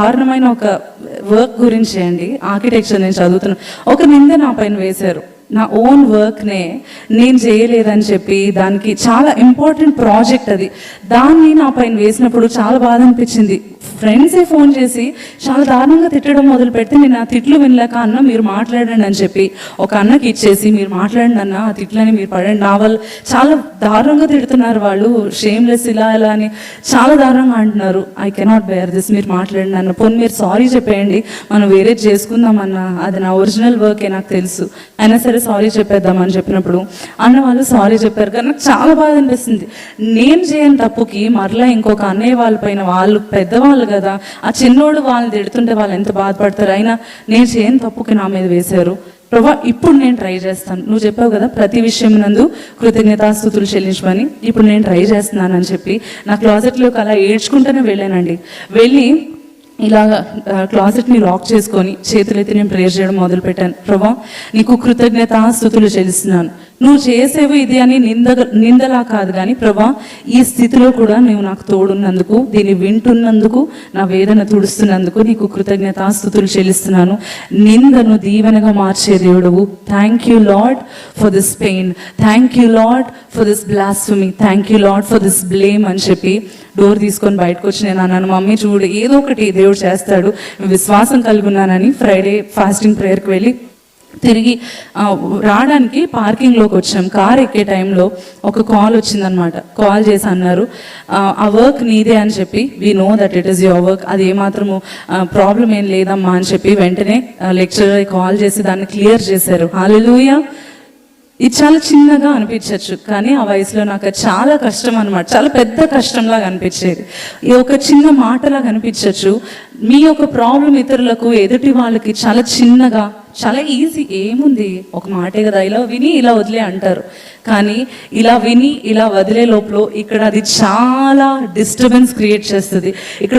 దారుణమైన ఒక వర్క్ గురించి అండి. ఆర్కిటెక్చర్ నేను చదువుతున్నాను ఒక నింద నా పైన వేశారు. నా ఓన్ వర్క్నే నేను చేయలేదని చెప్పి దానికి చాలా ఇంపార్టెంట్ ప్రాజెక్ట్ అది. దాన్ని నా పైన వేసినప్పుడు చాలా బాధ అనిపించింది. ఫ్రెండ్సే ఫోన్ చేసి చాలా దారుణంగా తిట్టడం మొదలు పెడితే నేను ఆ తిట్లు వినలేక అన్న మీరు మాట్లాడండి అని చెప్పి ఒక అన్నకి ఇచ్చేసి మీరు మాట్లాడండి అన్న ఆ తిట్లని మీరు పడండి. నా వాళ్ళు చాలా దారుణంగా తిడుతున్నారు వాళ్ళు షేమ్లెస్ ఇలా ఇలా అని చాలా దారుణంగా అంటున్నారు. ఐ కెనాట్ బేర్ దిస్ మీరు మాట్లాడండి అన్న. పోనీ మీరు సారీ చెప్పేయండి. మనం వేరే చేసుకుందాం అన్న. అది నా ఒరిజినల్ వర్కే నాకు తెలుసు. అయినా సరే సారీ చెప్పేద్దామని చెప్పినప్పుడు అన్న వాళ్ళు సారీ చెప్పారు. కానీ నాకు చాలా బాధ అనిపిస్తుంది. నేను చేయని తప్పుకి మరలా ఇంకొక అన్నయ్య వాళ్ళ పైన వాళ్ళు పెద్దవాళ్ళు కదా. ఆ చిన్నోడు వాళ్ళని తిడుతుంటే వాళ్ళు ఎంత బాధపడతారు? అయినా నేను చేయని తప్పుకి నా మీద వేశారు. ప్రభా ఇప్పుడు నేను ట్రై చేస్తాను. నువ్వు చెప్పావు కదా ప్రతి విషయం నందు కృతజ్ఞతాస్థుతులు చెల్లించమని. ఇప్పుడు నేను ట్రై చేస్తున్నానని చెప్పి నా క్లాజెట్లోకి అలా ఏడ్చుకుంటూనే వెళ్ళానండి. వెళ్ళి ఇలాగ క్లాసెట్ని లాక్ చేసుకొని చేతులైతే నేను ప్రేయర్ చేయడం మొదలుపెట్టాను. ప్రభా నీకు కృతజ్ఞత స్థుతులు చెల్లిస్తున్నాను. నువ్వు చేసేవి ఇది అని నింద నిందలా కాదు కానీ ప్రభా ఈ స్థితిలో కూడా నువ్వు నాకు తోడున్నందుకు దీన్ని వింటున్నందుకు నా వేదన తుడుస్తున్నందుకు నీకు కృతజ్ఞత స్థుతులు చెల్లిస్తున్నాను. నిందను దీవెనగా మార్చే దేవుడు thank you lord for this pain thank you lord for this blasphemy thank you lord for this blame అని చెప్పి డోర్ తీసుకొని బయటకు వచ్చి నేను అన్నాను మమ్మీ చూడు ఏదో ఒకటి దేవుడు చేస్తాడు. విశ్వాసం కలుగున్నానని ఫ్రైడే ఫాస్టింగ్ ప్రేయర్కి వెళ్ళి తిరిగి రావడానికి పార్కింగ్లోకి వచ్చాం. కార్ ఎక్కే టైంలో ఒక కాల్ వచ్చిందనమాట కాల్ చేసి అన్నారు ఆ, వర్క్ నీదే అని చెప్పి we know that it is your work అది ఏమాత్రము ప్రాబ్లం ఏం లేదమ్మా అని చెప్పి వెంటనే లెక్చరర్ కాల్ చేసి దాన్ని క్లియర్ చేశారు. హాలూయా ఇది చాలా చిన్నగా అనిపించవచ్చు కానీ ఆ వయసులో నాకు చాలా కష్టం అనమాట చాలా పెద్ద కష్టంలాగా అనిపించేది. ఈ ఒక చిన్న మాటలాగా అనిపించవచ్చు మీ యొక్క ప్రాబ్లం ఇతరులకు ఎదుటి వాళ్ళకి చాలా చిన్నగా చాలా ఈజీ ఏముంది? ఒక మాటే కదా ఇలా విని ఇలా వదిలే అంటారు. కానీ ఇలా విని ఇలా వదిలే లోపల ఇక్కడ అది చాలా డిస్టర్బెన్స్ క్రియేట్ చేస్తుంది. ఇక్కడ